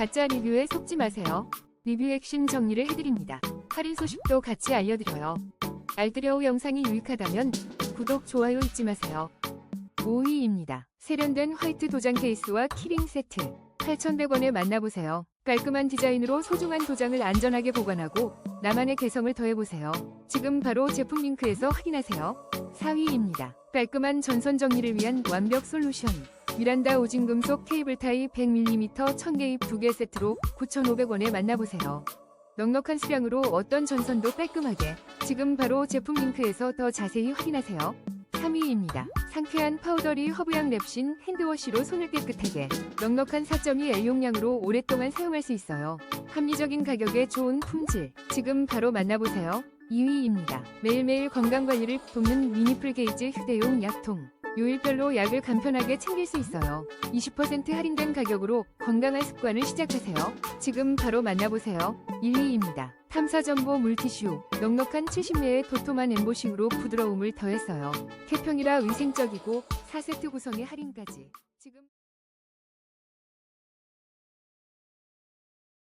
가짜 리뷰에 속지 마세요. 리뷰 핵심 정리를 해드립니다. 할인 소식도 같이 알려드려요. 알뜰여우 영상이 유익하다면 구독, 좋아요 잊지 마세요. 5위입니다. 세련된 화이트 도장 케이스와 키링 세트 8,100원에 만나보세요. 깔끔한 디자인으로 소중한 도장을 안전하게 보관하고 나만의 개성을 더해보세요. 지금 바로 제품 링크에서 확인하세요. 4위입니다. 깔끔한 전선 정리를 위한 완벽 솔루션. 미란다 오진 금속 케이블 타이 100mm 1000개입 2개 세트로 9,500원에 만나보세요. 넉넉한 수량으로 어떤 전선도 깔끔하게 지금 바로 제품 링크에서 더 자세히 확인하세요. 3위입니다. 상쾌한 파우더리 허브향 랩신 핸드워시로 손을 깨끗하게 넉넉한 4.2L 용량으로 오랫동안 사용할 수 있어요. 합리적인 가격에 좋은 품질 지금 바로 만나보세요. 2위입니다. 매일매일 건강관리를 돕는 미니풀 게이지 휴대용 약통 요일별로 약을 간편하게 챙길 수 있어요. 20% 할인된 가격으로 건강한 습관을 시작하세요. 지금 바로 만나보세요. 1위입니다. 탐사전보 물티슈 넉넉한 70매의 도톰한 엠보싱으로 부드러움을 더했어요. 개평이라 위생적이고 4세트 구성의 할인까지